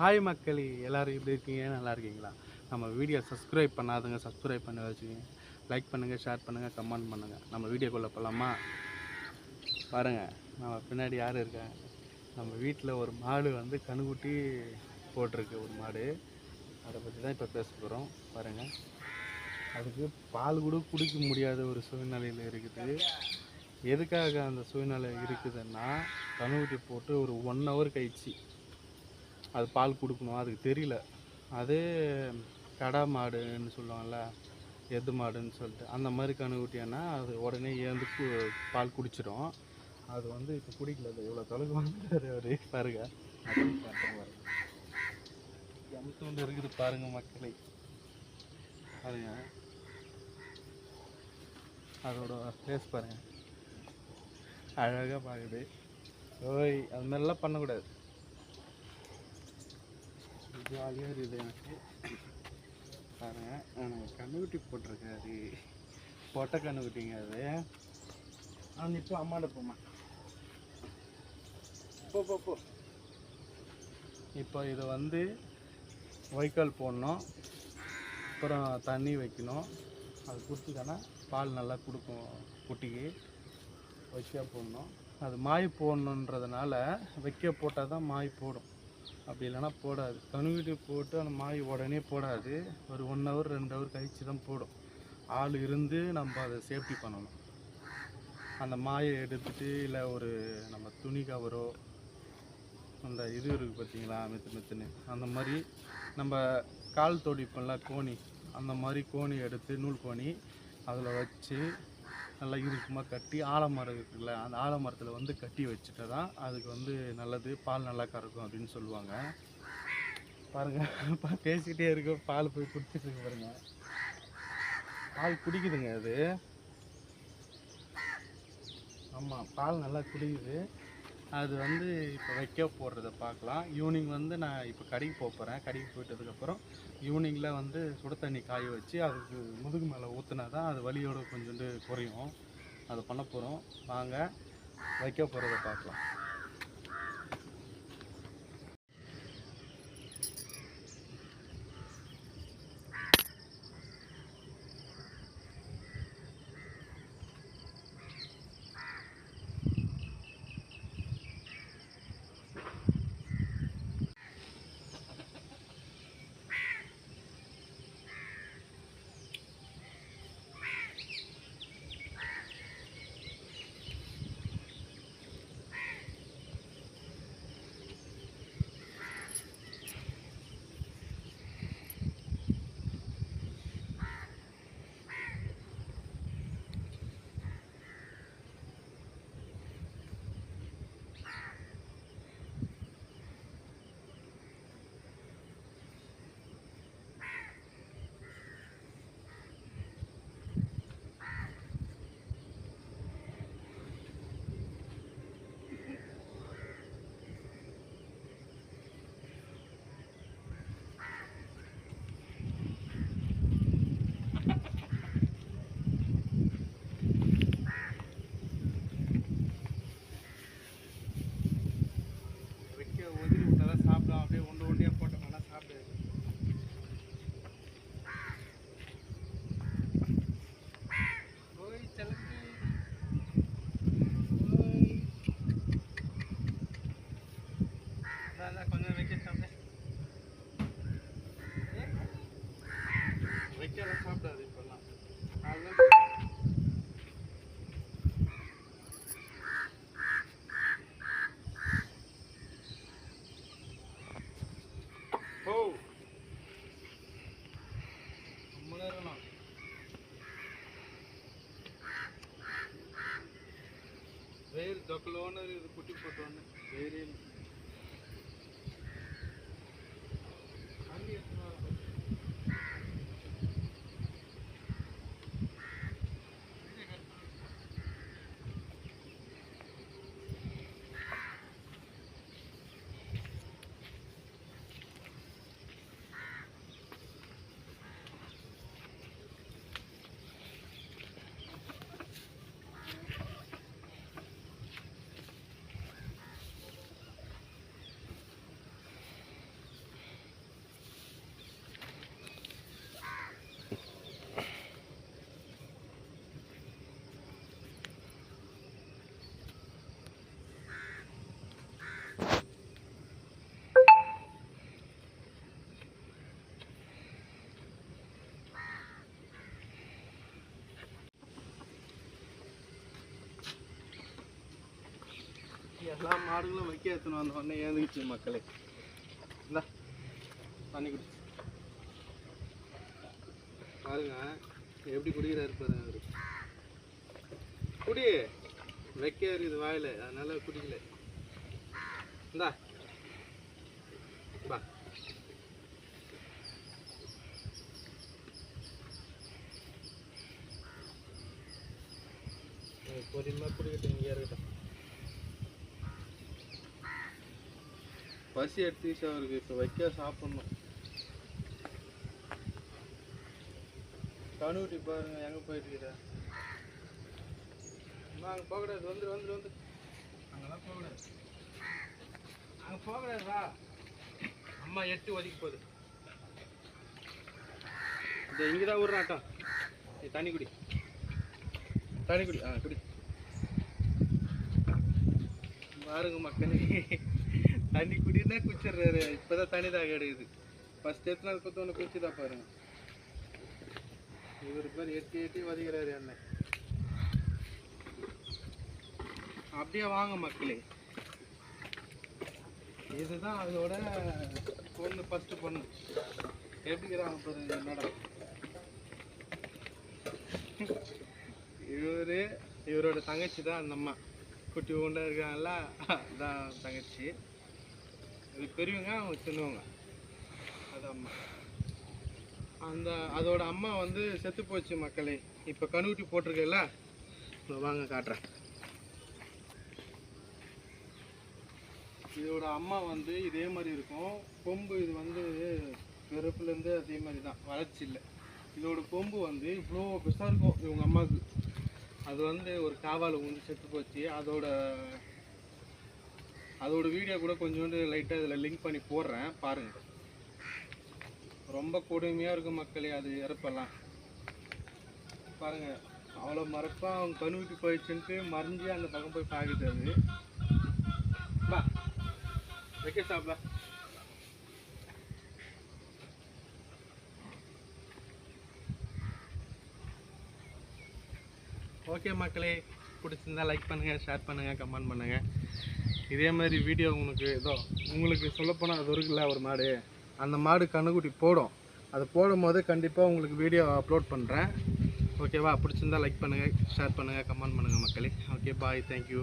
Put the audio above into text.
Hi மக்கள். எல்லோரும் எப்படி இருக்கீங்க? நல்லா இருக்கீங்களா? நம்ம வீடியோ சப்ஸ்கிரைப் பண்ணாதுங்க சப்ஸ்கிரைப் பண்ண வச்சுக்கோங்க. லைக் பண்ணுங்கள் ஷேர் பண்ணுங்கள் கமெண்ட் பண்ணுங்கள் நம்ம வீடியோக்குள்ளே போகலாமா பாருங்கள் நம்ம பின்னாடி யார் இருக்காங்க நம்ம வீட்டில் ஒரு மாடு வந்து கணுக்குட்டி போட்டிருக்கு ஒரு மாடு. அதை பற்றி தான் இப்போ பேச போகிறோம் பாருங்கள் அதுக்கு பால் கூட குடிக்க முடியாத ஒரு சூழ்நிலையில் இருக்குது. எதுக்காக அந்த சூழ்நிலை இருக்குதுன்னா கணுக்குட்டி போட்டு ஒரு ஒன் ஹவர் கழிச்சு. அது பால் கொடுக்கணும் அதுக்கு தெரியல. அதே கடா மாடுன்னு சொல்லுவாங்கள்ல எது மாடுன்னு சொல்லிட்டு அந்த மாதிரி கணுக்குட்டியானா அது உடனே ஏந்து பால் குடிச்சிடும் அது வந்து இப்போ குடிக்கல அது எவ்வளோ தொலைவு வந்துட்டாரு அவரு. பாருங்க. அதையும் இருக்குது பாருங்க மக்களை. பாருங்க. அதோட ஃபேஸ் பாருங்க. அழகாக பார்க்குது ஓய் அது மாதிரிலாம் பண்ணக்கூடாது. ஜாலியாக இருக்குது எனக்கு பாருங்கள் எனக்கு கண்ணுக்குட்டி போட்டிருக்காரு. பொட்டை கண்ணுக்குட்டிங்க அது ஆ இப்போ அம்மாட்ட போமா போ போ போ இப்போ இதை வந்து வைக்கால் போடணும். அப்புறம் தண்ணி வைக்கணும். அது கொடுத்துட்டானா பால் நல்லா கொடுக்கும் குட்டிக்கு. வைக்க போடணும் அது மாய் போடணுன்றதுனால வைக்க போட்டால் தான் மாய் போடும். அப்படி இல்லைன்னா போடாது. கணுவிட்டு போட்டு அந்த மாய் உடனே போடாது. ஒரு ஒன் ஹவர் ரெண்டு ஹவர் கழிச்சு தான் போடும். ஆள் இருந்து நம்ம அதை சேஃப்டி பண்ணணும். அந்த மாயை எடுத்துட்டு இல்லை ஒரு நம்ம துணி கவரோ அந்த இது இருக்குது பார்த்தீங்களா மெத்து மெத்துன்னு. அந்த மாதிரி நம்ம கால் தொடிப்போம்ல கோணி. அந்த மாதிரி கோணி எடுத்து நூல் கோணி அதில் வச்சு நல்லா இறுக்கமாக கட்டி ஆலமரம் இருக்குல்ல அந்த ஆலமரத்தில் வந்து கட்டி வச்சுட்டு தான் அதுக்கு வந்து நல்லது பால் நல்லா கறக்கும் அப்படின்னு சொல்லுவாங்க. பாருங்கள் பேசிக்கிட்டே இருக்கும் பால் போய் குடிச்சிட்டு பாருங்க. பால் குடிக்குதுங்க அது. ஆமாம் பால் நல்லா குடிக்குது. அது வந்து இப்போ வைக்க போடுறத பார்க்கலாம் ஈவினிங் வந்து நான் இப்போ கடைக்கு போக போகிறேன் கடைக்கு போயிட்டதுக்கப்புறம் ஈவினிங்கில் வந்து சுட தண்ணி காய வச்சு அதுக்கு முதுகு மேலே ஊற்றினா தான் அது வலியோடு கொஞ்சோண்டு குறையும். அதை பண்ண போகிறோம் வாங்க வைக்க போகிறத பார்க்கலாம். வேறு தொக்கலோன்னு இது குட்டி எல்லா மாடுகளும் வைக்க எடுத்துன்னு வந்த உடனே ஏந்துக்குச்சு மக்களே. இந்தா தண்ணி குடி. பாருங்க எப்படி குடிக்கிறாரு பாருங்க அவரு. குடி. வைக்க இருக்குது வாயில அதனால குடிக்கல. இந்தா பா பொறுமையாக குடிக்கிட்டு இங்கே இருக்கட்டும். பசி எடுத்துச்சு அவருக்கு இப்போ வைக்க சாப்பிட்ணும். கணுட்டி பாருங்க எங்கே போயிட்டு இருக்கிற அங்கே போகக்கூடாது வந்துரு வந்துரு வந்து அங்கெல்லாம் போகக்கூடாது. அங்கே போகக்கூடாது வா. அம்மா எட்டு ஒதுக்கி போகுது. இந்த இங்கே தான் விட்றாட்டம் நீ தண்ணி குடி. தண்ணி குடி ஆ குடி. பாருங்க மக்கள் தண்ணி குடிதான் குச்சிடுறாரு இப்பதான் தண்ணி தாக எடுக்குது ஃபர்ஸ்ட் எத்தனை நாள் ஒன்று பாருங்க. இவர் பேர் எட்டி எட்டி வதிக்கிறாரு என்ன. அப்படியே வாங்க மக்களே. இதுதான் அதோட பொண்ணு ஃபஸ்ட்டு பொண்ணு. எப்படிங்கிறாங்க பாருங்க என்னடா இவரு இவரோட தங்கச்சி தான் அந்த அம்மா. குட்டி உண்டா இருக்காங்களா அதான் தங்கச்சி. இது பெரியவங்க அவங்க சின்னவங்க. அது அம்மா. அந்த அதோட அம்மா வந்து செத்து போச்சு மக்களே. இப்போ கணுக்குட்டி போட்டிருக்கல வாங்க காட்டுறேன். இதோட அம்மா வந்து இதே மாதிரி இருக்கும். கொம்பு இது வந்து பிறப்புலேருந்து அதே மாதிரி தான். வளர்ச்சி இல்லை. இதோட கொம்பு வந்து இவ்வளோ பெருசாக இருக்கும். இவங்க அம்மாவுக்கு அது வந்து ஒரு காவால் வந்து செத்து போச்சு. அதோட அதோட வீடியோ கூட கொஞ்சோண்டு லைட்டாக இதில் லிங்க் பண்ணி போடுறேன் பாருங்கள் ரொம்ப கொடுமையாக இருக்கும் மக்களே அது இறப்பெல்லாம். பாருங்கள் அவ்வளோ மறப்பாக அவங்க கணுவிட்டு போயிடுச்சுன்ட்டு மறைஞ்சி அந்த பக்கம் போய் பார்க்குது அது. பா வைக்க சாப்பிட ஓகே மக்களே பிடிச்சிருந்தா லைக் பண்ணுங்கள் ஷேர் பண்ணுங்கள் கமெண்ட் பண்ணுங்கள் இதே மாதிரி வீடியோ உங்களுக்கு ஏதோ உங்களுக்கு சொல்லப்போனால் அது இருக்குல்ல ஒரு மாடு. அந்த மாடு கண்ணுக்குட்டி போடும். அது போடும் போது கண்டிப்பாக உங்களுக்கு வீடியோ அப்லோட் பண்ணுறேன் ஓகேவா பிடிச்சிருந்தா லைக் பண்ணுங்கள் ஷேர் பண்ணுங்கள் கமெண்ட் பண்ணுங்கள் மக்களே. Okay bye thank you